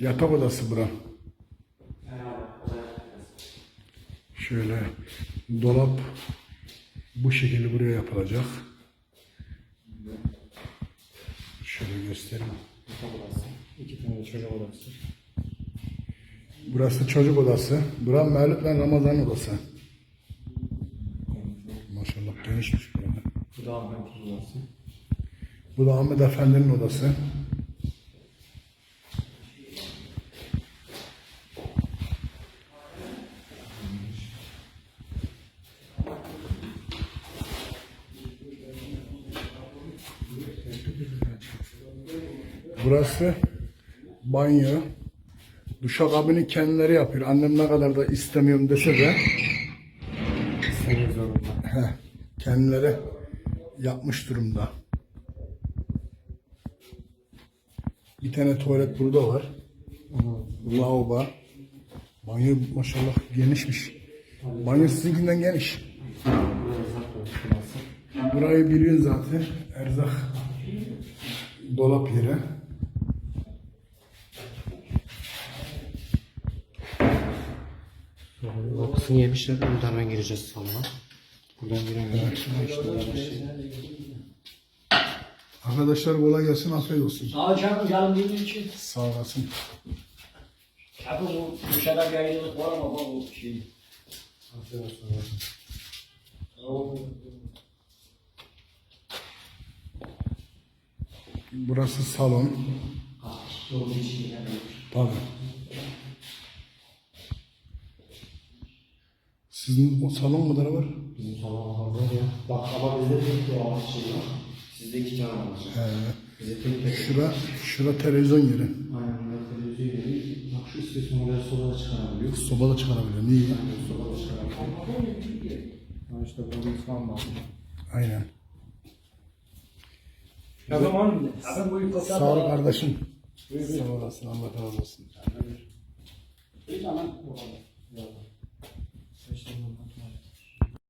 Yatak odası bura. Şöyle dolap bu şekilde buraya yapılacak. Şöyle göstereyim. Yatak odası. İki tane çocuk odası. Burası çocuk odası. Bura Mevlüt ve Ramazan odası. Maşallah genişmiş burada. Bu da Ahmet odası. Bu da Ahmet Efendi'nin odası. Burası banyo. Duşakabini kendileri yapıyor. Annem ne kadar da istemiyorum dese de kendileri yapmış durumda. Bir tane tuvalet burada var. Lavabo. Banyo maşallah genişmiş. Banyo sizinkinden geniş. Burayı biliyorsun zaten. Erzak dolap yeri. Kapısını yemişler. Buradan hemen gireceğiz salona. Buradan giremiyoruz. Arkadaşlar kolay gelsin, afiyet olsun. Sağ ol canım dediğin için. Sağ olasın. Tabii bu dışarıda bir ayrılık var ama bu şey. Burası salon. Tabii. Sizin o salon kadar var. Bizim salon var ya. Bak ama bizde tek bir ağaç şey var. Sizde iki tane var. He. Bizde tek tek. Şura, şura televizyon yeri. Aynen böyle televizyon yeri. Bak şu istiyorsan oraya soba da çıkarabiliyor. Soba da çıkarabiliyor. Niye? Aynen soba da çıkarabiliyor. Ha işte burada İslam var. Aynen. Ya zaman tabii bu yukarıda Sağ ol kardeşim. Sağ olasın. Allah razı olsun. Bir zaman bunlar.